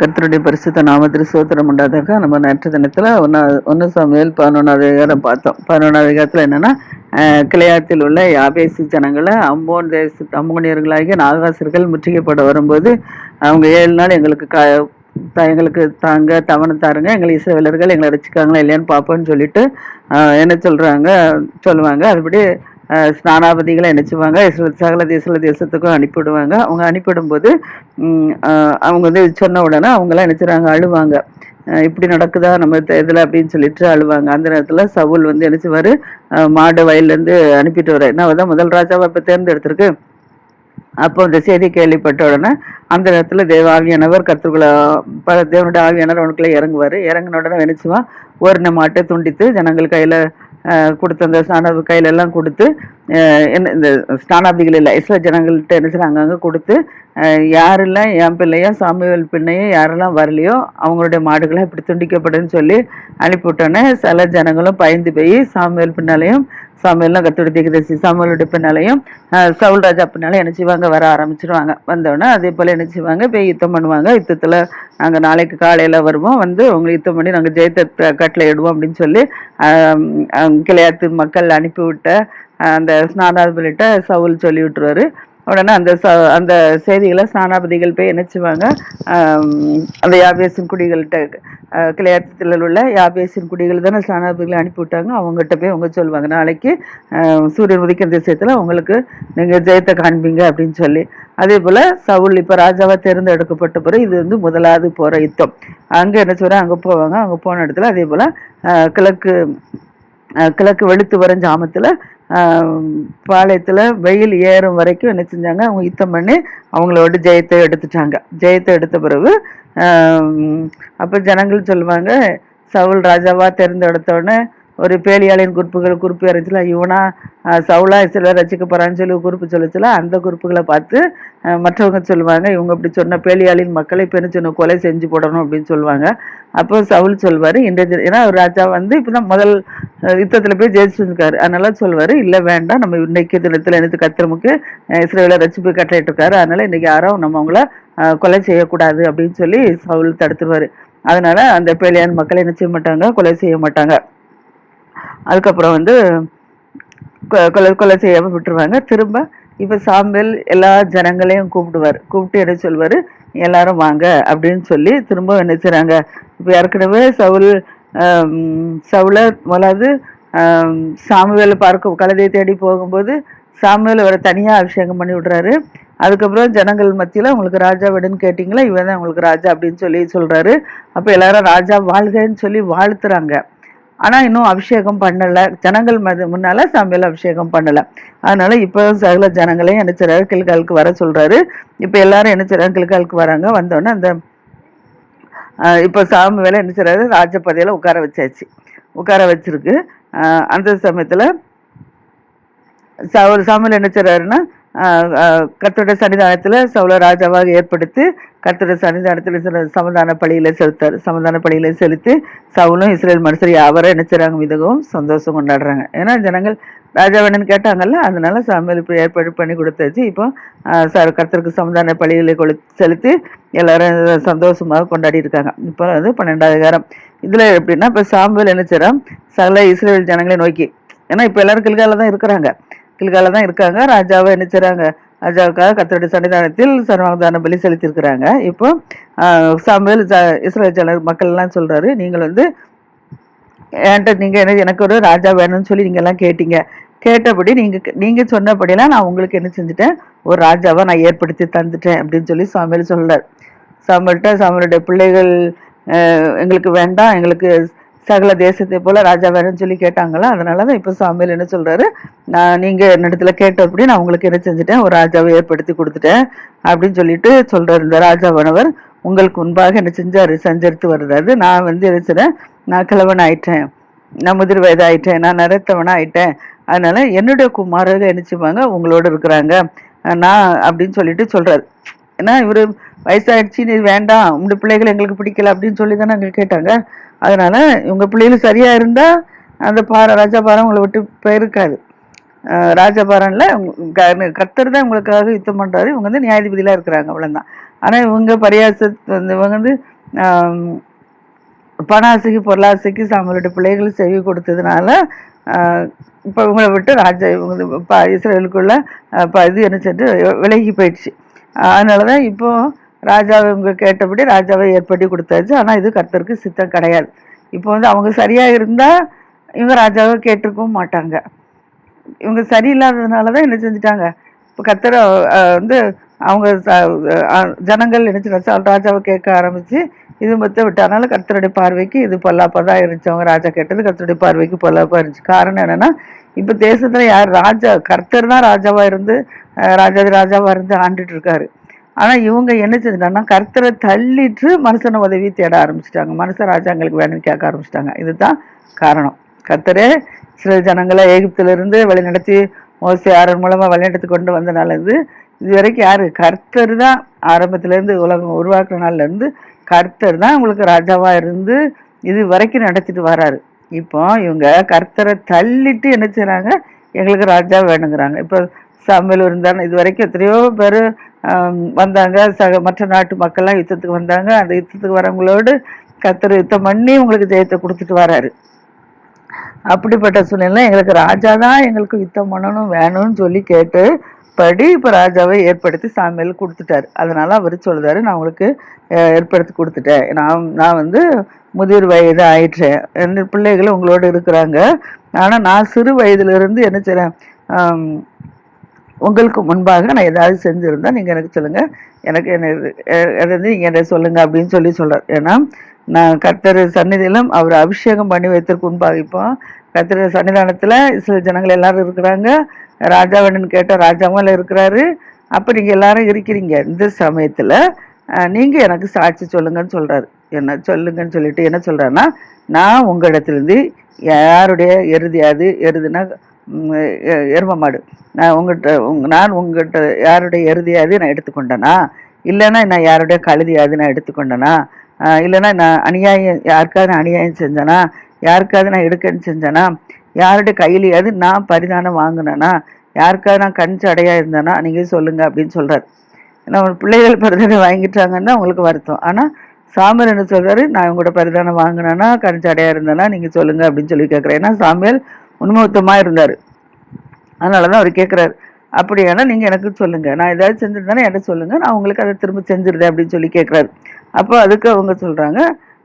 கர்த்தருடைய பரிசுத்த நாமத்தில் சோத்திரம் உண்டாதாக நம்ம நேற்று தினத்தில் ஒன்றா ஒன்று சமையல் பதினொன்றாவது அதிகாரம் பார்த்தோம். பதினொன்றாவது அதிகாரத்தில் என்னென்னா கிளையாத்தில் உள்ள யாபேசி ஜனங்களை அம்போன் தேச அம்மோனியர்களாகிய நாகாசர்கள் முற்றுகைப்பட வரும்போது அவங்க ஏழு நாள் எங்களுக்கு க எங்களுக்கு தாங்க தவணை தாருங்க. எங்களை இசைவலர்கள் எங்களை ரசிக்காங்களா இல்லையான்னு பார்ப்போம்னு சொல்லிட்டு என்ன சொல்கிறாங்க சொல்லுவாங்க. அதுபடி ஸ்நானாபதிகளை நினைச்சுவாங்க. சகல தேசல தேசத்துக்கும் அனுப்பிவிடுவாங்க. அவங்க அனுப்பிவிடும்போது அவங்க வந்து சொன்ன உடனே அவங்களாம் நினைச்சுறாங்க அழுவாங்க. இப்படி நடக்குதா? நம்ம இதில் அப்படின்னு சொல்லிட்டு அழுவாங்க. அந்த நேரத்தில் சவுல் வந்து என்ன மாடு வயல்லேருந்து அனுப்பிட்டு வர என்ன தான் முதல் ராஜாவை இப்போ தேர்ந்தெடுத்திருக்கு. அப்போ இந்த செய்தி கேள்விப்பட்ட உடனே அந்த நேரத்தில் தேவ ஆவியானவர் கத்துக்குள்ள பல தேவனுடைய ஆவியானவர் அவனுக்குள்ளே இறங்குவார். இறங்கின உடனே நினைச்சுவான் ஒரு மாட்டை துண்டித்து ஜனங்கள் கையில் கொடுத்த அந்த ஸ்நான கையில எல்லாம் கொடுத்து என்ன இந்த ஸ்நானாபிகள் இல்லை இஸ்ல ஜனங்கள்கிட்ட என்ன செய்றாங்க அங்கே கொடுத்து யாரெல்லாம் என் பிள்ளையோ சாமிவேல் பிள்ளையோ யாரெல்லாம் வரலையோ அவங்களுடைய மாடுகளை இப்படி துண்டிக்கப்படுன்னு சொல்லி அனுப்பிவிட்டோன்னே சில ஜனங்களும் பயந்து போய் சாமிவேல் பின்னாலையும் சாமியெல்லாம் கத்தோட தீர்க்கதரிசி சாமியலுடைய பின்னாலையும் சவுல் ராஜா பின்னாலே என்ன செய்வாங்க வர ஆரம்பிச்சிருவாங்க. வந்தோடனே அதே போல் என்ன செய்வாங்க போய் யுத்தம் பண்ணுவாங்க. யுத்தத்தில் நாங்கள் நாளைக்கு காலையில் வருவோம். வந்து உங்களை யுத்தம் பண்ணி நாங்கள் ஜெயத்தை கட்டில் இடுவோம் அப்படின்னு சொல்லி கிளையாத்து மக்கள் அனுப்பிவிட்ட அந்த ஸ்நானாதிபதிகிட்ட சவுல் சொல்லி விட்டுருவாரு உடனே அந்த ச அந்த செய்திகளை ஸ்நானாபதிகள் போய் என்ன செய்வாங்க அந்த யாபேசின் குடிகள்கிட்ட கிளையாட்டத்தில் உள்ள யாபேசின் குடிகள் தானே ஸ்நானாபதிகளை அனுப்பி விட்டாங்க அவங்ககிட்ட போய் அவங்க சொல்லுவாங்க நாளைக்கு சூரியன் உதிக்கிற திசையத்தில் உங்களுக்கு நீங்கள் ஜெயத்தை காண்பீங்க அப்படின்னு சொல்லி. அதே போல் சவுல் இப்போ ராஜாவாக தேர்ந்தெடுக்கப்பட்ட பிறகு இது வந்து முதலாவது போகிற யுத்தம். அங்கே என்ன சொல்கிறாங்க அங்கே போவாங்க. அங்கே போன இடத்துல அதே போல் கிழக்கு கிழக்கு வெளுத்து வர ஜாமத்தில் பாளையத்தில் வெயில் ஏறும் வரைக்கும் என்ன செஞ்சாங்க? அவங்க யுத்தம் பண்ணி அவங்களோட ஜெயத்தை எடுத்துட்டாங்க. ஜெயத்தை எடுத்த பிறகு அப்போ ஜனங்கள் சொல்லுவாங்க சவுல் ராஜாவாக தேர்ந்தெடுத்தோடனே ஒரு பேலியாளின் குறிப்புகள் குறிப்பு இறைச்சல இவனா சவுலா சில ரசிக்க போகிறான்னு சொல்லி குறிப்பு சொல்லிச்சுல அந்த குறிப்புகளை பார்த்து மற்றவங்க சொல்லுவாங்க இவங்க இப்படி சொன்ன பேலியாளின் மக்களை இப்போ சொன்ன கொலை செஞ்சு போடணும் அப்படின்னு சொல்லுவாங்க. அப்போ சவுல் சொல்வார் இன்றைய ஏன்னா ஒரு ராஜா வந்து இப்போ தான் முதல் யுத்தத்தில் போய் ஜெயிச்சிருக்காரு. அதனால சொல்வார் இல்லை வேண்டாம் நம்ம இன்னைக்கு தினத்தில் எனக்கு கத்திரமுக்கு இஸ்ரேல ரசிப்பு கட்டளையிட்டு இருக்காரு. அதனால இன்னைக்கு யாரும் நம்ம அவங்கள கொலை செய்யக்கூடாது அப்படின்னு சொல்லி சவுல் தடுத்துருவார். அதனால அந்த பேலியான் மக்களை என்ன செய்ய மாட்டாங்க? கொலை செய்ய மாட்டாங்க. அதுக்கப்புறம் வந்து கொ- கொலை கொலை செய்யாம விட்டுருவாங்க. திரும்ப இப்போ சாம்பல் எல்லா ஜனங்களையும் கூப்பிடுவார். கூப்பிட்டு என்ன சொல்வார்? எல்லாரும் வாங்க அப்படின்னு சொல்லி திரும்ப என்ன செய்கிறாங்க இப்போ ஏற்கனவே சவுல் ஆம், சவுல முதலாவது சாமுவேலை பார்க்க கழுதையை தேடி போகும்போது சாமுவேல் அவரை தனியாக அபிஷேகம் பண்ணி விடுறாரு. அதுக்கப்புறம் ஜனங்கள் மத்தியில் உங்களுக்கு ராஜா விடுன்னு கேட்டிங்களா? இவன் தான் உங்களுக்கு ராஜா அப்படின்னு சொல்லி சொல்கிறாரு அப்போ எல்லாரும் ராஜா வாழ்கன்னு சொல்லி வாழ்த்துறாங்க. ஆனால் இன்னும் அபிஷேகம் பண்ணலை. ஜனங்கள் முன்னால் சாமியில் அபிஷேகம் பண்ணலை. அதனால் இப்போ சகல ஜனங்களையும் என்ன செய்றாரு? கிழக்காலுக்கு வர சொல்கிறாரு இப்போ எல்லாரும் என்ன செய்றாங்க? கிழக்காலுக்கு வராங்க. வந்தோடனே அந்த இப்போ சாமி வேலை என்ன செய்கிறாரு ராஜபதியில உட்கார வச்சாச்சு. உட்கார வச்சிருக்கு. அந்த சமயத்தில் சவுல் சாமியில் என்ன செய்கிறாருன்னா கத்தோட சன்னிதானத்தில் சவுல ராஜாவாக ஏற்படுத்தி கத்தோட சன்னிதானத்தில் சில சமாதான செலுத்தார் செலுத்தாரு சமாதான செலுத்தி சவுலும் இஸ்ரேல் மனுஷர் யாவரும் என்ன செய்றாங்க மிகவும் சந்தோஷம் கொண்டாடுறாங்க. ஏன்னா ஜனங்கள் ராஜா வேணும்னு கேட்டாங்கல்ல அதனால சமையல் இப்போ ஏற்பாடு பண்ணி கொடுத்தாச்சு. இப்போ சார் ச- கர்த்தருக்கு சமதான பள்ளிகளை கொடு செலுத்தி எல்லாரும் சந்தோஷமாக கொண்டாடி இருக்காங்க இப்போ வந்து பன்னெண்டாவது காரம் இதில் எப்படின்னா இப்போ சாம்பல் என்ன செய்றான் சகல இஸ்ரேல் ஜனங்களை நோக்கி. ஏன்னா இப்போ எல்லாரும் கில்கால தான் இருக்கிறாங்க. கில்கால தான் இருக்காங்க. ராஜாவை என்ன செய்கிறாங்க ராஜாவுக்காக கத்தருடைய சன்னிதானத்தில் சர்வாங்கதான பலி செலுத்தியிருக்கிறாங்க. இப்போ சமையல் சாமுவேல் இஸ்ரேல் ஜன மக்கள் எல்லாம் நீங்கள் வந்து என்கிட்ட நீங்கள் என்ன எனக்கு ஒரு ராஜா வேணும்னு சொல்லி நீங்கள்லாம் கேட்டீங்க. கேட்டபடி நீங்கள் நீங்கள் சொன்னபடியெல்லாம் நான் உங்களுக்கு என்ன செஞ்சுட்டேன்? ஒரு ராஜாவை நான் ஏற்படுத்தி தந்துட்டேன் அப்படின்னு சொல்லி சாமுவேல் சொல்கிறார் சாமுவேல்கிட்ட சாமுவேலுடைய பிள்ளைகள் எங்களுக்கு வேண்டாம். எங்களுக்கு சகல தேசத்தை போல ராஜா வேணும்னு சொல்லி கேட்டாங்களா? அதனாலதான் இப்போ சாமியில் என்ன சொல்றாரு? நான் நீங்க என்னிடத்துல கேட்டபடி நான் உங்களுக்கு என்ன செஞ்சுட்டேன்? ஒரு ராஜாவை ஏற்படுத்தி கொடுத்துட்டேன் அப்படின்னு சொல்லிட்டு சொல்றாரு இந்த ராஜாவானவர் உங்களுக்கு முன்பாக என்ன செஞ்சாரு? சஞ்சரித்து வருதாரு நான் வந்து என்ன நான் கிழவன் ஆயிட்டேன் நான் முதிர் வயது ஆயிட்டேன் நான் நரத்தவனா ஆயிட்டேன் அதனால என்னுடைய குமாரர்கள் என்ன செய்வாங்க? உங்களோட இருக்கிறாங்க. நான் அப்படின்னு சொல்லிட்டு சொல்றாரு. ஏன்னா இவர் வயசாயிடுச்சு நீ வேண்டாம். உங்களுடைய பிள்ளைகள் எங்களுக்கு பிடிக்கல அப்படின்னு சொல்லி தானே எங்களுக்கு கேட்டாங்க. அதனால் இவங்க பிள்ளைகளும் சரியாக இருந்தால் அந்த பாறை ராஜாபாரம் உங்களை விட்டு போயிருக்காது. ராஜபாரனில் ராஜபாரன்ல க- கர்த்தர் தான் உங்களுக்காக யுத்தம் பண்ணுறாரு இவங்க வந்து நியாயாதிபதியெலாம் இருக்கிறாங்க அவ்வளோதான் ஆனால் இவங்க பரியாச இவங்க வந்து பணாசைக்கு பொருளாசைக்கு சாமியோட பிள்ளைகள் செவி கொடுத்ததுனால இப்போ இவங்களை விட்டு ராஜா இவங்க இப்போ ப இஸ்ரேலுக்குள்ள இப்போ இது என்ன சென்று விலகி போயிடுச்சு. அதனாலதான் இப்போது ராஜாவை இவங்க கேட்டபடி ராஜாவை ஏற்படி கொடுத்தாச்சு. ஆனால் இது கர்த்தருக்கு சித்தம் கிடையாது. இப்போ வந்து அவங்க சரியாக இருந்தால் இவங்க ராஜாவை கேட்டிருக்கவும் மாட்டாங்க. இவங்க சரியில்லாததுனால தான் என்ன செஞ்சுட்டாங்க? இப்போ கத்தரை வந்து அவங்க ஜனங்கள் என்ன ராஜாவை கேட்க ஆரம்பித்து இது மொத்தம் விட்டனால கர்த்தருடைய பார்வைக்கு இது பொல்லாப்பாக தான் இருந்துச்சு. அவங்க ராஜா கேட்டது கர்த்தருடைய பார்வைக்கு பொல்லாப்பா இருந்துச்சு. காரணம் என்னென்னா இப்போ தேசத்தில் யார் ராஜா கர்த்தர் தான் ராஜாவாக இருந்து ராஜாதி ராஜாவாக இருந்து ஆண்டுட்டு இருக்காரு. ஆனால் இவங்க என்ன செஞ்சிட்டாங்கன்னா கர்த்தரை தள்ளிட்டு மனுஷன உதவி தேட ஆரம்பிச்சிட்டாங்க. மனுஷன் ராஜாங்களுக்கு வேணும்னு கேட்க ஆரம்பிச்சிட்டாங்க. இதுதான் காரணம். கர்த்தரே சில ஜனங்களை எகிப்துல வழி வழிநடத்தி மோசி ஆரன் மூலமாக வழிநடத்தி கொண்டு வந்தனால இருந்து இது வரைக்கும் யார்? கர்த்தர் தான் ஆரம்பத்துலேருந்து உலகம் உருவாக்குற நாள்லேருந்து கர்த்தர் தான் உங்களுக்கு ராஜாவாக இருந்து இது வரைக்கும் நடத்திட்டு வராரு. இப்போ இவங்க கர்த்தரை தள்ளிட்டு என்ன செய்கிறாங்க எங்களுக்கு ராஜா வேணுங்கிறாங்க. இப்போ சமையல் இருந்தாலும் இது வரைக்கும் எத்தனையோ பேர் வந்தாங்க. சக மற்ற நாட்டு மக்கள்லாம் யுத்தத்துக்கு வந்தாங்க. அந்த யுத்தத்துக்கு வரவங்களோடு கத்தர் யுத்தம் பண்ணி உங்களுக்கு ஜெயத்தை கொடுத்துட்டு வராரு. அப்படிப்பட்ட சூழ்நிலை எங்களுக்கு ராஜா தான் எங்களுக்கு யுத்தம் பண்ணணும் வேணும்னு சொல்லி கேட்டு படி இப்போ ராஜாவை ஏற்படுத்தி சாமியில் கொடுத்துட்டாரு. அதனால் அவர் சொல்றாரு நான் உங்களுக்கு ஏற்படுத்தி கொடுத்துட்டேன். நான் நான் வந்து முதிர் வயது ஆயிட்டேன் என் பிள்ளைகள் உங்களோட இருக்கிறாங்க. ஆனால் நான் சிறு வயதிலிருந்து என்ன செய்கிறேன் உங்களுக்கு முன்பாக நான் ஏதாவது செஞ்சிருந்தா நீங்கள் எனக்கு சொல்லுங்கள் எனக்கு என்ன எதாவது நீங்கள் என்ன சொல்லுங்கள் அப்படின்னு சொல்லி சொல்கிறார் ஏன்னா நான் கர்த்தர் சந்நிதியிலும் அவர் அபிஷேகம் பண்ணி வைத்திருக்கு முன்பாக இப்போ கர்த்தர் சன்னிதானத்தில் சில ஜனங்கள் எல்லாரும் இருக்கிறாங்க. ராஜாவண்ணன் கேட்டால் ராஜாவும் இருக்கிறாரு. அப்போ நீங்கள் எல்லாரும் இருக்கிறீங்க. இந்த சமயத்தில் நீங்கள் எனக்கு சாட்சி சொல்லுங்கன்னு சொல்கிறாரு என்ன சொல்லுங்கன்னு சொல்லிட்டு என்ன சொல்கிறேன்னா நான் உங்கள் இடத்துலேருந்து யாருடைய எருதியாது எருதுனா எரும மாடு. நான் உங்கள்கிட்ட உங்க நான் உங்கள்கிட்ட யாருடைய எருதியாது நான் எடுத்துக்கொண்டேனா? இல்லைன்னா நான் யாருடைய கழுதியாது நான் எடுத்துக்கொண்டேனா? இல்லைன்னா நான் அநியாயம் யாருக்காவது நான் அநியாயம் செஞ்சேனா? யாருக்காவது நான் எடுக்கன்னு செஞ்சேனா? யாருடைய கையிலையாவது நான் பரிதானம் வாங்கினேனா? யாருக்காவது நான் கண் சடையாக இருந்தேனா? நீங்கள் சொல்லுங்கள் அப்படின்னு சொல்கிறார் நம்ம பிள்ளைகள் பரிதானம் வாங்கிட்டாங்கன்னா உங்களுக்கு வருத்தம். ஆனால் சாமியல் என்ன சொல்கிறாரு நான் உங்களோட பரிதானம் வாங்கினேன்னா கண் சடையா இருந்தேன்னா நீங்கள் சொல்லுங்கள் அப்படின்னு சொல்லி கேட்குறேன் ஏன்னா சாமியல் உண்மத்தமாக இருந்தார் அதனால தான் அவர் கேட்குறாரு அப்படியானா நீங்கள் எனக்கு சொல்லுங்கள் நான் ஏதாவது செஞ்சிருந்தேன்னா என்கிட்ட சொல்லுங்கள் நான் உங்களுக்கு அதை திரும்ப செஞ்சிருந்தேன் அப்படின்னு சொல்லி கேட்குறாரு அப்போ அதுக்கு அவங்க சொல்கிறாங்க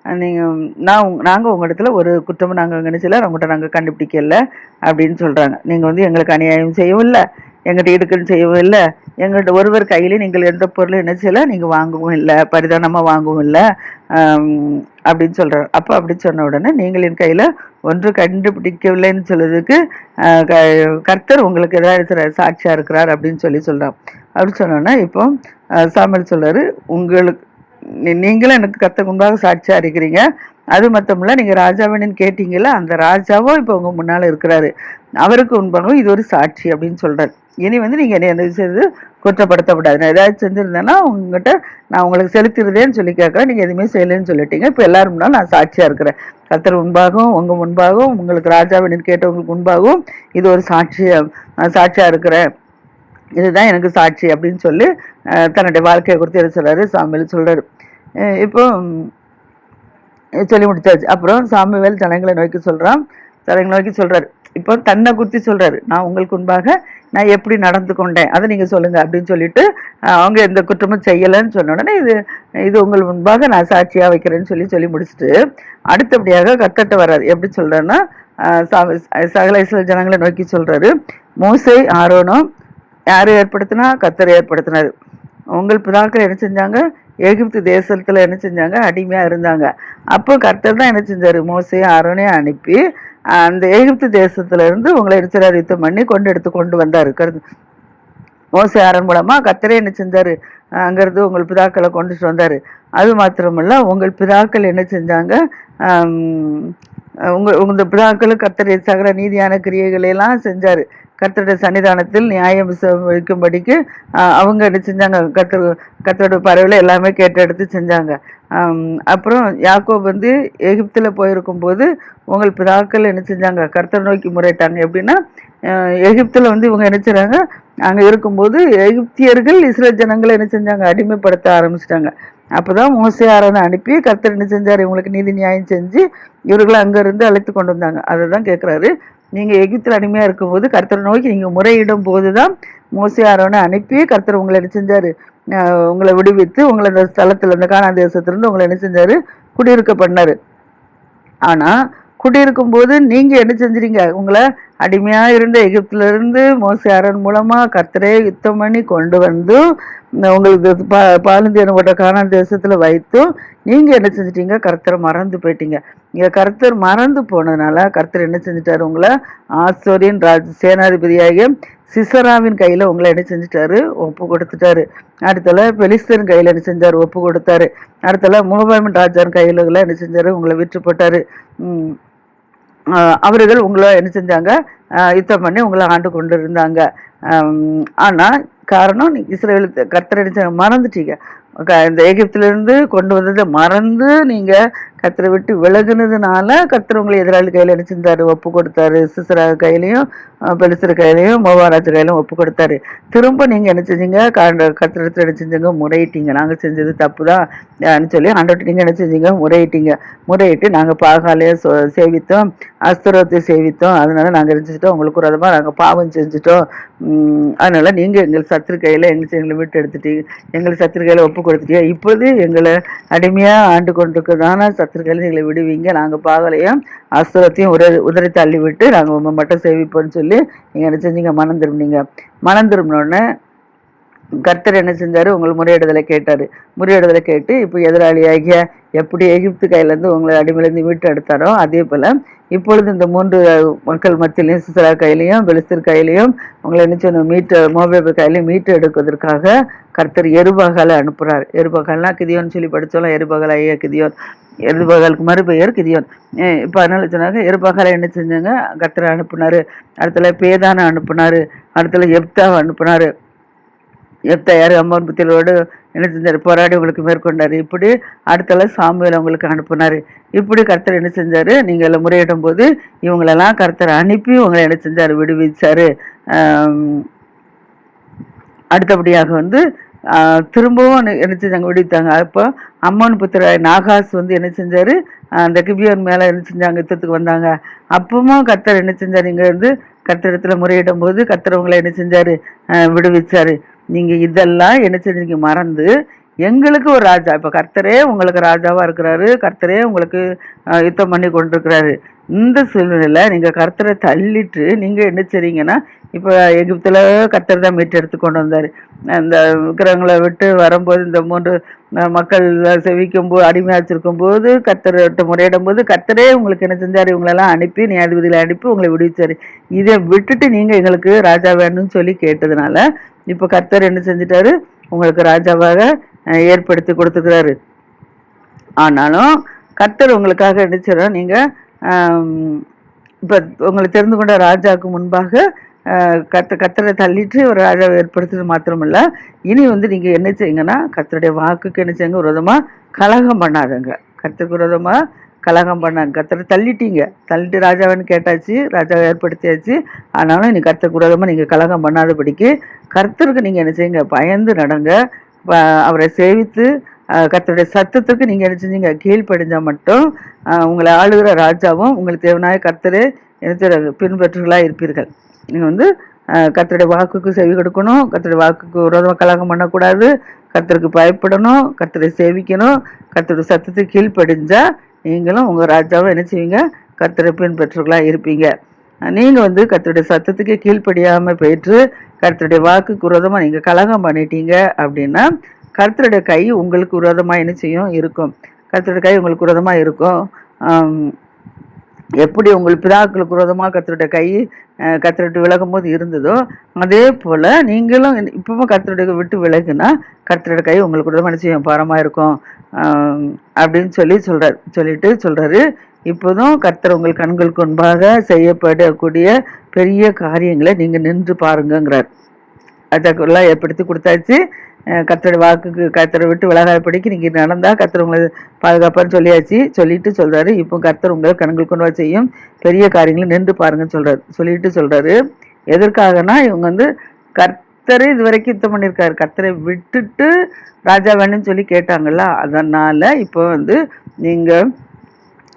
நீங்கள் நான் உங் நாங்கள் உங்கள் இடத்துல ஒரு குற்றமும் நாங்கள் நினைச்சல உங்கள்கிட்ட நாங்கள் கண்டுபிடிக்கல. அப்படின்னு சொல்கிறாங்க நீங்கள் வந்து எங்களுக்கு அநியாயம் செய்யவும் இல்லை. எங்கிட்ட இடுக்குன்னு செய்யவும் இல்லை. எங்கள்கிட்ட ஒருவர் கையில நீங்கள் எந்த பொருளும் என்ன செய்யல நீங்கள் வாங்கவும் இல்லை பரிதானமாக வாங்கவும் இல்லை அப்படின்னு சொல்கிறார் அப்போ அப்படி சொன்ன உடனே நீங்கள் என் கையில் ஒன்று கண்டுபிடிக்கவில்லைன்னு சொல்லுறதுக்கு க- கர்த்தர் உங்களுக்கு எதாவது இருக்கிற சாட்சியாக இருக்கிறார் அப்படின்னு சொல்லி சொல்கிறார் அப்படி சொன்னோன்னா இப்போ ஆஹ், சாமுவேல் உங்களுக்கு நீங்களும் எனக்கு கர்த்தர் முன்பாக சாட்சியாக இருக்கிறீங்க. அது மட்டும் நீங்கள் ராஜாவின்னு கேட்டீங்களா அந்த ராஜாவும் இப்போ உங்கள் முன்னால் இருக்கிறாரு. அவருக்கு உண்பனும் இது ஒரு சாட்சி அப்படின்னு சொல்கிறார் இனி வந்து நீங்கள் என்ன என்ன செய்து குற்றப்படுத்தப்படாது நான் ஏதாவது செஞ்சுருந்தேன்னா உங்ககிட்ட நான் உங்களுக்கு செலுத்திடுதேன்னு சொல்லி கேட்கறேன். நீங்கள் எதுவுமே செய்யலைன்னு சொல்லிட்டீங்க. இப்போ எல்லாரும் முன்னால் நான் சாட்சியாக இருக்கிறேன். கத்தர் முன்பாகவும் உங்கள் முன்பாகவும் உங்களுக்கு ராஜாவின்னு கேட்டவங்களுக்கு முன்பாகவும் இது ஒரு சாட்சியாக நான் சாட்சியாக இருக்கிறேன். இதுதான் எனக்கு சாட்சி அப்படின்னு சொல்லி தன்னுடைய வாழ்க்கையை குறித்து என்ன சொல்கிறாரு சாமியில் சொல்கிறாரு இப்போ சொல்லி முடித்தாச்சு அப்புறம் சாமுவேல் ஜனங்களை நோக்கி சொல்கிறான் ஜனங்களை நோக்கி சொல்கிறார் இப்போ தன்னை குத்தி சொல்கிறாரு நான் உங்களுக்கு முன்பாக நான் எப்படி நடந்து கொண்டேன்? அதை நீங்கள் சொல்லுங்கள் அப்படின்னு சொல்லிட்டு அவங்க எந்த குற்றமும் செய்யலைன்னு சொன்ன உடனே இது இது உங்கள் முன்பாக நான் சாட்சியாக வைக்கிறேன்னு சொல்லி சொல்லி முடிச்சுட்டு அடுத்தபடியாக கத்தட்ட வர்றாரு. எப்படி சொல்கிறேன்னா சகல இஸ்ரவேல் ஜனங்களை நோக்கி சொல்கிறாரு மூசை ஆரோனும் யார் ஏற்படுத்தினா? கத்தர் ஏற்படுத்தினார். உங்கள் பிதாக்கள் என்ன செஞ்சாங்க? எகிப்து தேசத்தில் என்ன செஞ்சாங்க? அடிமையாக இருந்தாங்க. அப்போ கர்த்தர் தான் என்ன செஞ்சார்? மோசையும் ஆரோனையும் அனுப்பி அந்த எகிப்து தேசத்துலேருந்து உங்களை எரிச்சலார் யுத்தம் பண்ணி கொண்டு எடுத்து கொண்டு வந்தார். கரு- மோசை ஆரன் மூலமாக கர்த்தரே என்ன செஞ்சார்? அங்கேருந்து அங்கிருந்து உங்கள் பிதாக்களை கொண்டுட்டு வந்தார். அது மாத்திரமல்ல உங்கள் பிதாக்கள் என்ன செஞ்சாங்க? உங்க உங்க பிதாக்களும் கர்த்தருடைய சகல நீதியான கிரியைகளை எல்லாம் செஞ்சாரு. கர்த்தருடைய சன்னிதானத்தில் நியாயம் வைக்கும்படிக்கு அவங்க என்ன செஞ்சாங்க? கர்த்தர் கர்த்தருடைய பறவையில் எல்லாமே கேட்டெடுத்து செஞ்சாங்க. அப்புறம் யாக்கோப் வந்து எகிப்தில் போயிருக்கும் போது உங்கள் பிதாக்கள் என்ன செஞ்சாங்க? கர்த்தர் நோக்கி முறையிட்டாங்க. எப்படின்னா எகிப்தில் வந்து இவங்க என்ன செய்கிறாங்க அங்கே இருக்கும்போது எகிப்தியர்கள் இஸ்ரேல் ஜனங்களை என்ன செஞ்சாங்க? அடிமைப்படுத்த ஆரம்பிச்சிட்டாங்க. அப்போ தான் ஆரோனை அனுப்பி கர்த்தர் என்ன செஞ்சார்? இவங்களுக்கு நீதி நியாயம் செஞ்சு இவர்களை அங்கேருந்து அழைத்து கொண்டு வந்தாங்க. அதை தான் கேட்குறாரு நீங்கள் எகிப்தில் அடிமையாக இருக்கும்போது கர்த்தரை நோக்கி நீங்கள் முறையிடும் போது தான் ஆரோனை அனுப்பி கர்த்தர் உங்களை என்ன செஞ்சார்? உங்களை விடுவித்து உங்களை அந்த ஸ்தலத்தில் இந்த காணா தேசத்துலேருந்து உங்களை என்ன செஞ்சார்? குடியிருக்க பண்ணார். ஆனால் குடியிருக்கும் போது நீங்க என்ன செஞ்சீங்க? உங்களை அடிமையா இருந்த எகிப்துல இருந்து மோசே அரண் மூலமா கர்த்தரே யுத்தம் பண்ணி கொண்டு வந்து உங்களுக்கு பா பாலந்தியனப்பட்ட காணான் தேசத்துல வைத்தும் நீங்க என்ன செஞ்சிட்டீங்க? கர்த்தரை மறந்து போயிட்டீங்க. இங்க கர்த்தர் மறந்து போனதுனால கர்த்தர் என்ன செஞ்சிட்டாரு உங்களை? ஆசோரியன் ராஜ் சேனாதிபதியாகிய சிசராவின் கையில உங்களை என்ன செஞ்சிட்டாரு? ஒப்பு கொடுத்துட்டாரு. அடுத்தல பெலிஸ்தன் கையில என்ன செஞ்சாரு? ஒப்பு கொடுத்தாரு. அடுத்தல மோபாமின் ராஜான் கையில என்ன செஞ்சாரு? உங்களை விற்று போட்டாரு. உம் அவர்கள் உங்களை என்ன செஞ்சாங்க? யுத்தம் பண்ணி உங்களை ஆண்டு கொண்டு இருந்தாங்க ஆனால் காரணம் நீ இஸ்ரேல் கர்த்தர் மறந்துட்டீங்க. க- இந்த எகிப்திலிருந்து கொண்டு வந்ததை மறந்து நீங்கள் கத்தரை விட்டு விலகுனதுனால கத்தர் உங்களை எதிராளி கையில் என்ன ஒப்பு கொடுத்தாரு. சிசரா கையிலையும் பெலிசர் கையிலையும் மோவாராஜ் கையிலும் ஒப்பு கொடுத்தாரு. திரும்ப நீங்கள் என்ன செஞ்சீங்க? கத்திரத்தில் என்ன செஞ்சீங்க? முறையிட்டீங்க. நாங்கள் செஞ்சது தப்பு தான் சொல்லி ஆண்டவர்கிட்ட நீங்கள் என்ன செஞ்சீங்க? முறையிட்டீங்க. முறையிட்டு நாங்கள் பாகாலைய சேவித்தோம். அஸ்தரத்தை சேவித்தோம். அதனால நாங்கள் இருந்துட்டோம் உங்களுக்கு ஒரு விதமாக நாங்கள் பாவம் செஞ்சுட்டோம். அதனால நீங்கள் எங்கள் சத்துருக்கையில் எங்கள் எங்களை விட்டு எடுத்துட்டீங்க எங்களை சத்துருக்கையில் ஒப்பு கொடுத்துட்டீங்க இப்போது எங்களை அடிமையாக ஆண்டு கொண்டிருக்கிறதான சத்துரு கையில எங்களை விடுவீங்க. நாங்கள் பாகலையும் அஸ்தரத்தையும் உர உதறி தள்ளி விட்டு நாங்கள் உங்கள் மட்டும் சேவிப்போம்னு சொல்லி நீங்கள் என்ன செஞ்சீங்க? மனம் திரும்பினீங்க. மனம் திரும்பினோடனே கர்த்தர் என்ன செஞ்சார்? உங்களை முறையிடுதலை கேட்டார். முறையிடுதலை கேட்டு இப்போ எதிராளியாகிய எப்படி எகிப்து கையிலேருந்து உங்களை அடிமையிலேருந்து வீட்டு எடுத்தாரோ அதே போல் இப்பொழுது இந்த மூன்று மக்கள் மத்தியிலையும் சிசரா கையிலையும் பெலிஸ்தர் கையிலையும் உங்களை என்ன செய்யணும் மீட்டு மோபேபு கையிலையும் மீட்டு எடுப்பதற்காக கர்த்தர் எருபகலை அனுப்புகிறார் எருபகல்னா கிதியோன்னு சொல்லி படிச்சோம் எருபகல் ஐயா கிதியோன். எருபகலுக்கு மறுபெயர் கிதியோன். இப்போ அதனால சொன்னாங்க எருபகலை என்ன செஞ்சாங்க? கர்த்தரை அனுப்புனார். அடுத்தல பேதானை அனுப்புனார். அடுத்தல எப்தாவை எப்தா யார்? அம்மன் புத்திரோடு என்ன செஞ்சார்? போராடி உங்களுக்கு மேற்கொண்டார். இப்படி அடுத்தல சாமுவேல் உங்களுக்கு அனுப்புனார். இப்படி கர்த்தர் என்ன செஞ்சார்? நீங்கள் எல்லாம் முறையிடும் போது இவங்களெல்லாம் கர்த்தர் அனுப்பி உங்களை என்ன செஞ்சார்? விடுவிச்சார். அடுத்தபடியாக வந்து திரும்பவும் என்ன- செஞ்சாங்க? விடுவித்தாங்க. அப்போ அம்மன் புத்திர நாகாஸ் வந்து என்ன செஞ்சார்? அந்த கிபியோன் மேலே என்ன செஞ்சாங்க? யுத்தத்துக்கு வந்தாங்க. அப்பவும் கர்த்தர் என்ன செஞ்சார்? இங்கே இருந்து கர்த்தரிடத்துல முறையிடும் போது கர்த்தர் உங்களை என்ன செஞ்சார்? விடுவிச்சார். நீங்க இதெல்லாம் என்ன செஞ்சீங்க மறந்து எங்களுக்கு ஒரு ராஜா இப்ப கர்த்தரே உங்களுக்கு ராஜாவா இருக்கிறாரு கர்த்தரே உங்களுக்கு யுத்தம் பண்ணி கொண்டிருக்கிறாரு. இந்த சூழ்நிலையில் நீங்கள் கர்த்தரை தள்ளிட்டு நீங்கள் என்ன செய்றீங்கன்னா இப்போ எகிப்தில் கர்த்தர் தான் மீட்டு எடுத்து கொண்டு வந்தார். அந்த விக்கிரகங்களை விட்டு வரும்போது இந்த மூன்று மக்கள் செவிக்கும் போது அடிமையா வச்சிருக்கும் போது கர்த்தர்கிட்ட முறையிடும் போது கர்த்தரே உங்களுக்கு என்ன செஞ்சார்? இவங்களெல்லாம் அனுப்பி நியாயாதிபதியில அனுப்பி உங்களை விடுவிச்சார். இதை விட்டுட்டு நீங்கள் எங்களுக்கு ராஜா வேணும்னு சொல்லி கேட்டதுனால இப்போ கர்த்தர் என்ன செஞ்சிட்டாரு? உங்களுக்கு ராஜாவாக ஏற்படுத்தி கொடுத்துக்கிறாரு. ஆனாலும் கர்த்தர் உங்களுக்காக நினைச்சிடும் செய்கிறோம் நீங்கள் இப்போ உங்களை தெரிந்து கொண்ட ராஜாவுக்கு முன்பாக கத்த கத்தரை தள்ளிட்டு ஒரு ராஜாவை ஏற்படுத்துறது மாத்திரமல்ல. இனி வந்து நீங்கள் என்ன செய்யுங்கன்னா கர்த்தருடைய வாக்குக்கு என்ன செய்யுங்க? விரதமாக கலகம் பண்ணாதங்க. கத்துக்கு விரதமாக கலகம் பண்ணாங்க கர்த்தரை தள்ளிட்டீங்க. தள்ளிட்டு ராஜாவன்னு கேட்டாச்சு ராஜாவை ஏற்படுத்தியாச்சு. ஆனாலும் நீ கர்த்தருக்கு விரோதமா நீங்கள் கலகம் பண்ணாதபடிக்கு கர்த்தருக்கு நீங்கள் என்ன செய்யுங்க? பயந்து நடங்க. ப- அவரை சேவித்து கர்த்தருடைய சத்தத்துக்கு நீங்கள் என்ன செஞ்சீங்க? கீழ்ப்படிஞ்சா மட்டும் உங்களை ஆளுகிற ராஜாவும் உங்களுக்கு தேவனாய கர்த்தரே என்ன பின்பற்றுகளாக இருப்பீர்கள். நீங்கள் வந்து கர்த்தருடைய வாக்குக்கு செவி கொடுக்கணும். கர்த்தருடைய வாக்குக்கு விரோதமாக கலகம் பண்ணக்கூடாது. கர்த்தருக்கு பயப்படணும். கர்த்தரை சேவிக்கணும். கர்த்தருடைய சத்தத்துக்கு கீழ்ப்படிஞ்சா நீங்களும் உங்கள் ராஜாவும் என்ன செய்வீங்க? கர்த்தரை பின்பற்றுகளாக இருப்பீங்க. நீங்கள் வந்து கர்த்தருடைய சத்தத்துக்கு கீழ்ப்படியாமல் போயிட்டு கர்த்தருடைய வாக்குக்கு குரோதமாக நீங்கள் கலகம் பண்ணிட்டீங்க அப்படின்னா கர்த்தருடைய கை உங்களுக்கு விரோதமாக என்ன செய்யும்? இருக்கும். கருத்தருடைய கை உங்களுக்கு விரோதமாக இருக்கும். எப்படி உங்கள் பிதாக்களுக்கு விரோதமாக கத்தருடைய கை கத்தருட்டு விலகும் போது இருந்ததோ அதே போல் நீங்களும் இப்பவும் கத்தருடைய விட்டு விலகுனா கத்தருடைய கை உங்களுக்கு விரோதமாக செய்யும்? பாரமாக இருக்கும். அப்படின்னு சொல்லி சொல்கிறார் சொல்லிட்டு சொல்கிறாரு இப்போதும் கர்த்தர் உங்கள் கண்களுக்கு முன்பாக செய்யப்படக்கூடிய பெரிய காரியங்களை நீங்கள் நின்று பாருங்கங்கிறார். அதற்கெல்லாம் ஏற்படுத்தி கொடுத்தாச்சு. அஹ் வாக்குக்கு கத்தரை விட்டு விலகாதபடிக்கு நீங்கள் நடந்தால் கத்தர் உங்களை பாதுகாப்பான்னு சொல்லியாச்சு. சொல்லிட்டு சொல்கிறாரு இப்போ கர்த்தர் உங்களை கண்கள் கொண்டு செய்யும். பெரிய காரியங்களை நின்று பாருங்கன்னு சொல்கிறார் சொல்லிட்டு சொல்கிறாரு எதற்காகனா இவங்க வந்து கர்த்தரை இது வரைக்கும் யுத்தம் பண்ணியிருக்காரு. கர்த்தரை விட்டுட்டு ராஜா வேணும்னு சொல்லி கேட்டாங்கல்ல அதனால் இப்போ வந்து நீங்கள்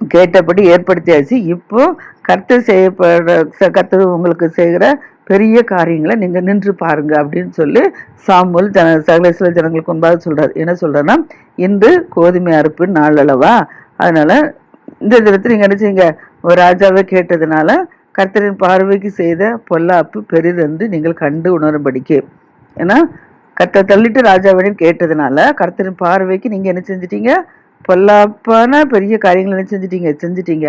கேட்டபடி ஏற்படுத்தியாச்சு. இப்போ கர்த்தர் செய்யப்பட கர்த்தர் உங்களுக்கு செய்கிற பெரிய காரியங்களை நீங்கள் நின்று பாருங்க அப்படின்னு சொல்லி சாமுல் ஜன சகலேஸ்வர ஜனங்களுக்கு முன்பாக சொல்கிறார் என்ன சொல்கிறேன்னா இன்று கோதுமை அறுப்பு நாள் அல்லவா? அதனால் இந்த தினத்தில் நீங்கள் என்ன செய்யுங்க? ஒரு ராஜாவை கேட்டதுனால கர்த்தரின் பார்வைக்கு செய்த பொல்லாப்பு பெரிதென்று நீங்கள் கண்டு உணரும்படிக்கு. ஏன்னா கர்த்தர் தள்ளிட்டு ராஜாவிடம் கேட்டதுனால கர்த்தரின் பார்வைக்கு நீங்கள் என்ன செஞ்சிட்டீங்க? பொல்லாப்பான பெரிய காரியங்கள் என்ன செஞ்சிட்டீங்க? செஞ்சிட்டீங்க.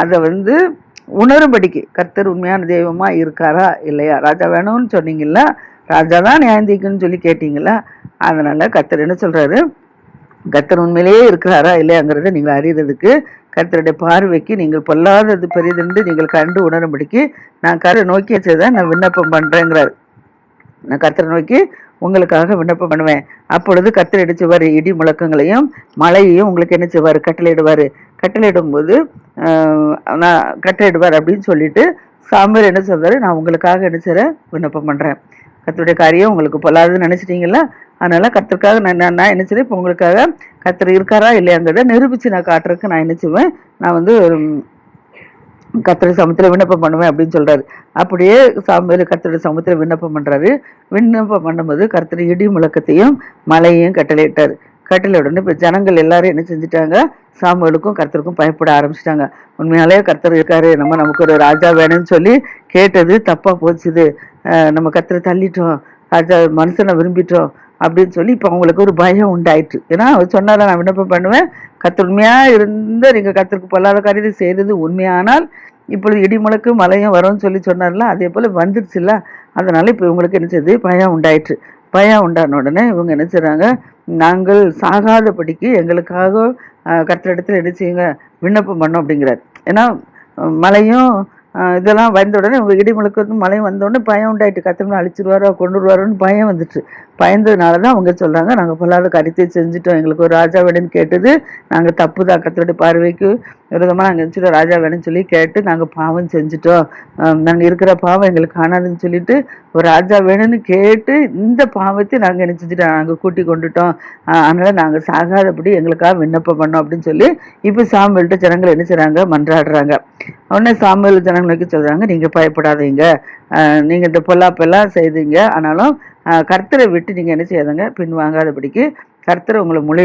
அதை வந்து உணரும்படிக்கு கர்த்தர் உண்மையான தெய்வமாக இருக்காரா இல்லையா? ராஜா வேணும்னு சொன்னீங்களா ராஜா தான் நியாயந்திக்குன்னு சொல்லி கேட்டீங்களா அதனால் கர்த்தர் என்ன சொல்கிறாரு கர்த்தர் உண்மையிலேயே இருக்கிறாரா இல்லையாங்கிறத நீங்கள் அறியறதுக்கு கர்த்தருடைய பார்வைக்கு நீங்கள் பொல்லாதது பெரியதுன்னு நீங்கள் கண்டு உணரும்படிக்கு நான் கரை நோக்கி வச்சதை நான் விண்ணப்பம் பண்ணுறேங்கிறார் நான் கர்த்தரை நோக்கி உங்களுக்காக விண்ணப்பம் பண்ணுவேன். அப்பொழுது கர்த்தர் என்ன செய்வார்? இடி முழக்கங்களையும் மழையையும் உங்களுக்கு என்ன செய்வார்? கட்டளையிடுவார். கட்டளையிடும்போது நான் கட்டளையிடுவார் அப்படின்னு சொல்லிட்டு சாமியார் என்ன சொல்றாரு நான் உங்களுக்காக என்ன செய்கிறேன் விண்ணப்பம் பண்ணுறேன் கத்தருடைய காரியம் உங்களுக்கு பொல்லாதுன்னு நினச்சிட்டீங்களா? அதனால கத்தருக்காக நான் நான் நான் என்ன இப்போ உங்களுக்காக கர்த்தர் இருக்காரா இல்லையாங்கிறத நிரூபித்து நான் காட்டுறதுக்கு நான் என்ன செய்வேன் நான் வந்து கத்திர கர்த்தருடைய விண்ணப்பம் பண்ணுவேன் அப்படின்னு சொல்றாரு. அப்படியே சாமியில் கத்தருடைய சமுத்திர விண்ணப்பம் பண்றாரு. விண்ணப்பம் பண்ணும்போது கர்த்தர் இடி முழக்கத்தையும் மலையையும் கட்டளையிட்டார். கட்டளை உடனே இப்போ ஜனங்கள் எல்லாரும் என்ன செஞ்சுட்டாங்க? சாமுவலுக்கும் கர்த்தருக்கும் பயப்பட ஆரம்பிச்சிட்டாங்க. உண்மையாலே கர்த்தர் இருக்காரு. நம்ம நமக்கு ஒரு ராஜா வேணும்னு சொல்லி கேட்டது தப்பா போச்சுது. நம்ம கர்த்தரை தள்ளிட்டோம். ராஜா மனுஷனை விரும்பிட்டோம் அப்படின்னு சொல்லி இப்போ அவங்களுக்கு ஒரு பயம் உண்டாயிற்று ஏன்னா அவர் சொன்னால நான் விண்ணப்பம் பண்ணுவேன். கர்த்தர் உண்மையாக இருந்து நீங்கள் கத்திற்கு பொல்லாத காரியத்தை செய்தது உண்மையானால் இப்பொழுது இடி முழக்கு மழையும் வரும்னு சொல்லி சொன்னார்ல அதே போல் வந்துருச்சுல்ல. அதனால இப்போ இவங்களுக்கு என்ன செய்யுது பயம் உண்டாயிற்று பயம் உண்டான உடனே இவங்க என்ன செய்கிறாங்க நாங்கள் சாகாதபடிக்கு எங்களுக்காக அஹ், என்ன செய்யுங்க விண்ணப்பம் பண்ணோம் அப்படிங்கிறார். ஏன்னா மழையும் இதெல்லாம் வந்த உடனே உங்க இடி முழக்கு மழையும் வந்த உடனே பயம் உண்டாயிட்டு கத்திரமே அழிச்சிருவாரோ கொண்டு வருவாரோன்னு பயம் வந்துட்டு. பயந்ததுனால தான் அவங்க சொல்கிறாங்க நாங்கள் பொல்லாத கருத்தை செஞ்சுட்டோம். எங்களுக்கு ஒரு ராஜா வேணும்னு கேட்டது நாங்கள் தப்பு தான். கத்தருடைய பார்வைக்கு விரோதமாக நாங்கள் செஞ்சுட்டோம் ராஜா வேணும்னு சொல்லி கேட்டு நாங்கள் பாவம் செஞ்சுட்டோம். நாங்கள் இருக்கிற பாவம் எங்களுக்கு காணாதுன்னு சொல்லிட்டு ஒரு ராஜா வேணும்னு கேட்டு இந்த பாவத்தை நாங்கள் என்ன செஞ்சுட்டோம்? நாங்கள் கூட்டி கொண்டுட்டோம். அதனால் நாங்கள் சாகாதபடி எங்களுக்காக விண்ணப்பம் பண்ணோம் அப்படின்னு சொல்லி இப்போ சாம்பல்கிட்ட ஜனங்கள் என்ன செய்கிறாங்க மன்றாடுறாங்க. உடனே சாம்பல் ஜனங்களுக்கு சொல்கிறாங்க நீங்கள் பயப்படாதீங்க. நீங்கள் இந்த பொல்லாப்பெல்லாம் செய்தீங்க. ஆனாலும் கர்த்தரை விட்டு நீங்கள் என்ன செய்யாதங்க பின் வாங்காதபடிக்கு கர்த்தரை உங்களை முழு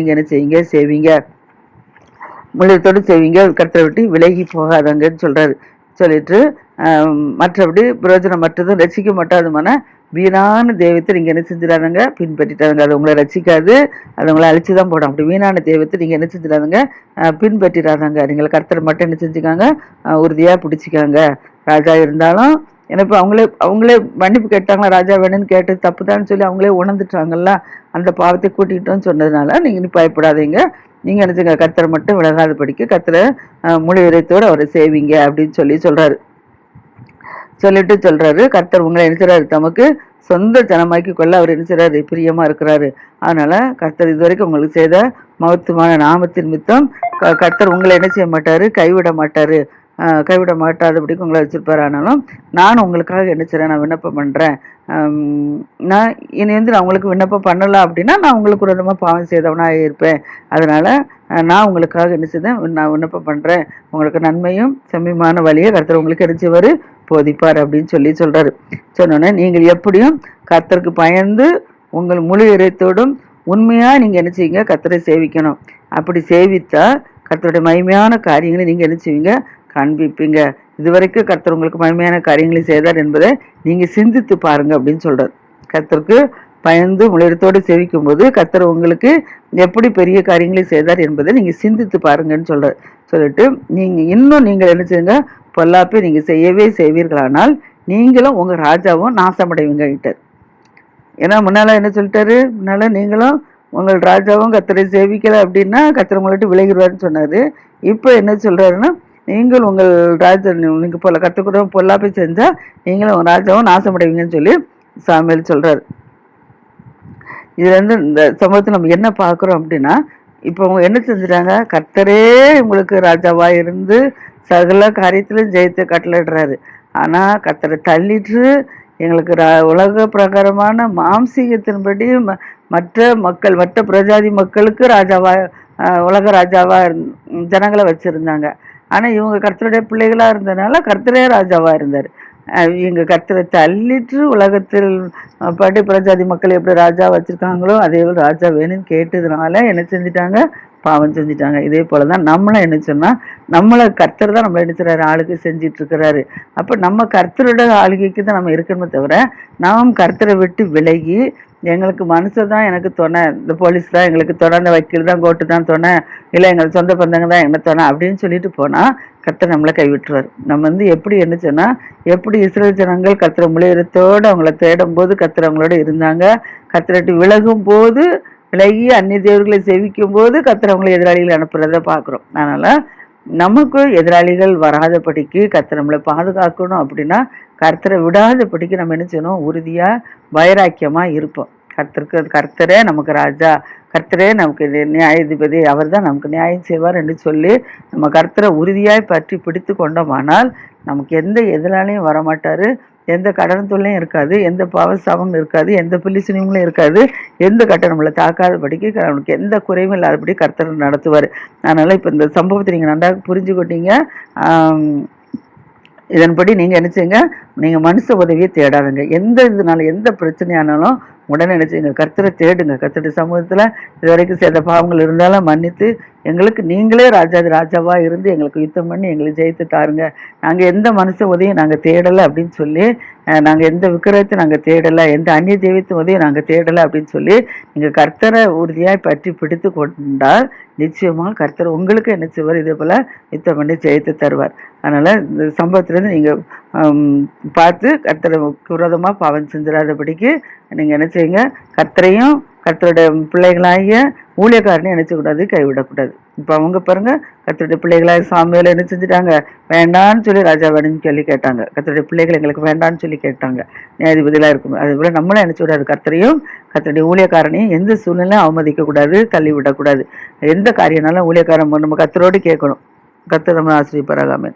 நீங்கள் என்ன செய்வீங்க செய்வீங்க. முழுத்தோடு செய்வீங்க கர்த்தரை விட்டு விலகி போகாதங்கன்னு சொல்கிறாரு சொல்லிட்டு மற்றபடி மற்றபடி பிரயோஜனமற்றதும் ரசிக்க மாட்டாதுமான வீணான தெய்வத்தை நீங்கள் என்ன செஞ்சிடாதங்க பின்பற்றிட்டாங்க அது உங்களை ரசிக்காது அது உங்களை அழிச்சு தான் போடும். அப்படி வீணான தெய்வத்தை நீங்கள் என்ன செஞ்சிடாதங்க பின்பற்றிடாதாங்க. நீங்கள் கர்த்தரை மட்டும் என்ன செஞ்சுக்காங்க உறுதியாக பிடிச்சிக்காங்க. ராஜா இருந்தாலும் ஏன்னா இப்போ அவங்களே அவங்களே மன்னிப்பு கேட்டாங்களா ராஜா வேணும்னு கேட்டது தப்புதான்னு சொல்லி அவங்களே உணர்ந்துட்டாங்கல்ல அந்த பாவத்தை கூட்டிட்டோம்னு சொன்னதுனால நீங்கள் இனி பயப்படாதீங்க. நீங்கள் நினச்சிங்க கத்தரை மட்டும் விலகாத படிக்க கத்தரை முழு இறைத்தோடு அவரை சேவிங்க அப்படின்னு சொல்லி சொல்கிறாரு சொல்லிட்டு சொல்கிறாரு கர்த்தர் உங்களை நினைச்சாரு தமக்கு சொந்த ஜனமாக்கி கொள்ள அவர் நினைச்சாரு பிரியமாக இருக்கிறாரு. அதனால் கர்த்தர் இதுவரைக்கும் உங்களுக்கு செய்த மகத்துவமான நாமத்தின் மித்தம் க- கர்த்தர் உங்களை என்ன செய்ய மாட்டார் கைவிட மாட்டார். கைவிட மாட்டாதபடிக்கு உங்களை வச்சுருப்பார். ஆனாலும் நான் உங்களுக்காக என்ன செய்கிறேன் நான் விண்ணப்பம் பண்ணுறேன் நான் இனி வந்து நான் உங்களுக்கு விண்ணப்பம் பண்ணலாம் அப்படின்னா நான் உங்களுக்கு ஒரு விதமாக பாவம் செய்தவனாக இருப்பேன். அதனால் நான் உங்களுக்காக என்ன செய்தேன்? நான் விண்ணப்பம் பண்ணுறேன் உங்களுக்கு நன்மையும் செம்மியமான வழியை கருத்தர் உங்களுக்கு எரிச்சவர் போதிப்பார் அப்படின்னு சொல்லி சொல்கிறாரு சொன்னோன்னே நீங்கள் எப்படியும் கர்த்தருக்கு பயந்து உங்கள் முழு இறைத்தோடும் உண்மையாக நீங்கள் என்ன செய்வீங்க? கர்த்தரை சேவிக்கணும். அப்படி சேவித்தா கர்த்தருடைய மகிமையான காரியங்களை நீங்கள் என்ன செய்வீங்க? காண்பிப்பீங்க இதுவரைக்கும் கர்த்தர் உங்களுக்கு மகிமையான காரியங்களை செய்தார் என்பதை நீங்கள் சிந்தித்து பாருங்க அப்படின்னு சொல்கிறார் கர்த்தருக்கு பயந்து முளையத்தோடு சேவிக்கும் போது கத்தர் உங்களுக்கு எப்படி பெரிய காரியங்களை செய்தார் என்பதை நீங்கள் சிந்தித்து பாருங்கன்னு சொல்ற சொல்லிட்டு நீங்கள் இன்னும் நீங்கள் என்ன செய்யுங்க? பொல்லாப்பை நீங்கள் செய்யவே செய்வீர்களானால் நீங்களும் உங்கள் ராஜாவும் நாசமடைவீங்க கிட்ட. ஏன்னா முன்னால் என்ன சொல்லிட்டாரு? முன்னால் நீங்களும் உங்கள் ராஜாவும் கத்தரை சேவிக்கலை அப்படின்னா கத்தரை உங்கள்கிட்ட விலகிடுவாருன்னு இப்போ என்ன சொல்கிறாருன்னா நீங்கள் உங்கள் ராஜா நீங்கள் போல கத்துக்கூட பொல்லாப்பை செஞ்சால் நீங்களும் உங்கள் ராஜாவும் நாசமடைவீங்கன்னு சொல்லி சாமியல் சொல்கிறார் இதுலேருந்து இந்த சம்பவத்தை நம்ம என்ன பார்க்குறோம் அப்படின்னா இப்போ அவங்க என்ன செஞ்சுட்டாங்க? கர்த்தரே உங்களுக்கு ராஜாவாக இருந்து சகல காரியத்திலும் ஜெயித்து கட்டளிடுறாரு ஆனால் கர்த்தரை தள்ளிட்டு எங்களுக்கு ரா- உலக பிரகாரமான மாம்சீகத்தின்படி ம- மற்ற மக்கள் மற்ற பிரஜாதி மக்களுக்கு ராஜாவாக உலக ராஜாவாக இருந்- ஜனங்களை வச்சுருந்தாங்க. ஆனால் இவங்க கர்த்தருடைய பிள்ளைகளாக இருந்ததுனால கர்த்தரே ராஜாவாக இருந்தார். இவங்க கர்த்தரை தள்ளிட்டு உலகத்தில் படி பிரஜாதி மக்கள் எப்படி ராஜா வச்சுருக்காங்களோ அதே போல் ராஜா வேணும்னு கேட்டதுனால என்ன செஞ்சிட்டாங்க? பாவம் செஞ்சிட்டாங்க. இதே போலதான் நம்மளும் என்ன சொன்னால் நம்மளை கர்த்தர் தான் நம்ம என்ன ஆளுகை ஆளுக்கு அப்போ நம்ம கர்த்தரோட ஆளுகைக்கு தான் நம்ம இருக்கணுமே தவிர நாம் கர்த்தரை விட்டு விலகி எங்களுக்கு மனுஷன் தான் எனக்கு துணை. இந்த போலீஸ் தான் எங்களுக்கு துணை. இந்த வக்கீல் தான் கோர்ட்டு தான் துணை. இல்லை எங்கள் சொந்த பந்தங்க தான் என்ன துணை அப்படின்னு சொல்லிட்டு போனால் கத்தை நம்மளை கைவிட்டுருவார். நம்ம வந்து எப்படி என்ன எப்படி இஸ்ரேல் ஜனங்கள் கத்திர முளையரத்தோடு அவங்கள தேடும் போது கத்திரவங்களோட இருந்தாங்க. கத்திரட்டு விலகும் போது விலகி அந்நிய தேவர்களை செவிக்கும் போது கத்திரவங்களை எதிராளிகள் அனுப்புறத பார்க்குறோம். அதனால் நமக்கு எதிராளிகள் வராதபடிக்கு கர்த்தர் நம்மளை பாதுகாக்கணும் அப்படின்னா கர்த்தரை விடாதபடிக்கு நம்ம என்ன செய்யணும்? உறுதியா வைராக்கியமா இருப்போம். கர்த்தருக்கு கர்த்தரே நமக்கு ராஜா. கர்த்தரே நமக்கு நியாயாதிபதி. அவர் தான் நமக்கு நியாயம் செய்வார் என்று சொல்லி நம்ம கர்த்தரை உறுதியாய் பற்றி பிடித்து கொண்டோமானால் நமக்கு எந்த எதிராளியும் வரமாட்டாரு. எந்த கடன் தொல்லையும் இருக்காது எந்த பாவசாபமும் இருக்காது எந்த பிள்ளிசுனியங்களும் இருக்காது எந்த கட்டம் நம்மளை தாக்காதபடிக்கு அவனுக்கு எந்த குறைவும் இல்லாதபடி கர்த்தர் நடத்துவார். அதனால் இப்போ இந்த சம்பவத்தை நீங்கள் நன்றாக புரிஞ்சுக்கிட்டீங்க இதன்படி நீங்கள் என்ன செய்யுங்க? மனுஷ உதவியை தேடாதுங்க. எந்த இதனால எந்த பிரச்சனையானாலும் உடனே என்ன கர்த்தரை தேடுங்க. கர்த்தருடைய சமூகத்தில் இது வரைக்கும் செய்த பாவங்கள் இருந்தாலும் மன்னித்து எங்களுக்கு நீங்களே ராஜாதி ராஜாவாக இருந்து எங்களுக்கு யுத்தம் பண்ணி எங்களுக்கு ஜெயித்து தாருங்க. நாங்கள் எந்த மனுஷ உதவியும் நாங்கள் தேடலை அப்படின்னு சொல்லி நாங்கள் எந்த விக்கிரகத்தையும் நாங்கள் தேடலை எந்த அந்நிய தெய்வத்தின் உதவியும் நாங்கள் தேடலை அப்படின்னு சொல்லி நீங்கள் கர்த்தரை உறுதியாக பற்றி பிடித்து கொண்டால் நிச்சயமாக கர்த்தர் உங்களுக்கு என்ன செய்வார்? இதே போல் யுத்தம் பண்ணி ஜெயித்து தருவார். அதனால் இந்த சம்பவத்திலேருந்து நீங்கள் பார்த்து கர்த்தரை விரோதமாக பாவம் செஞ்சிடாதபடிக்கு நீங்கள் என்ன செய்யுங்க? கர்த்தரையும் கத்தருடைய பிள்ளைகளாகிய ஊழியக்காரனையும் நினைச்சக்கூடாது கைவிடக்கூடாது. இப்போ அவங்க பாருங்க கத்தருடைய பிள்ளைகளாக சாமியில் என்ன செஞ்சுட்டாங்க? வேண்டான்னு சொல்லி ராஜா வேணும்னு சொல்லி கேட்டாங்க. கத்தருடைய பிள்ளைகள் எங்களுக்கு வேண்டான்னு சொல்லி கேட்டாங்க. நியாயாதிபதிகளா இருக்கும் அதே போல் நம்மளும் நினைச்சு கத்தரையும் கத்தருடைய ஊழியக்காரனையும் எந்த சூழ்நிலையும் அவமதிக்கக்கூடாது தள்ளி விடக்கூடாது எந்த காரியம்னாலும் ஊழியக்காரன் நம்ம கத்தரோடு கேட்கணும். கத்தர் நம்ம ஆசிரியப்பராகாமல்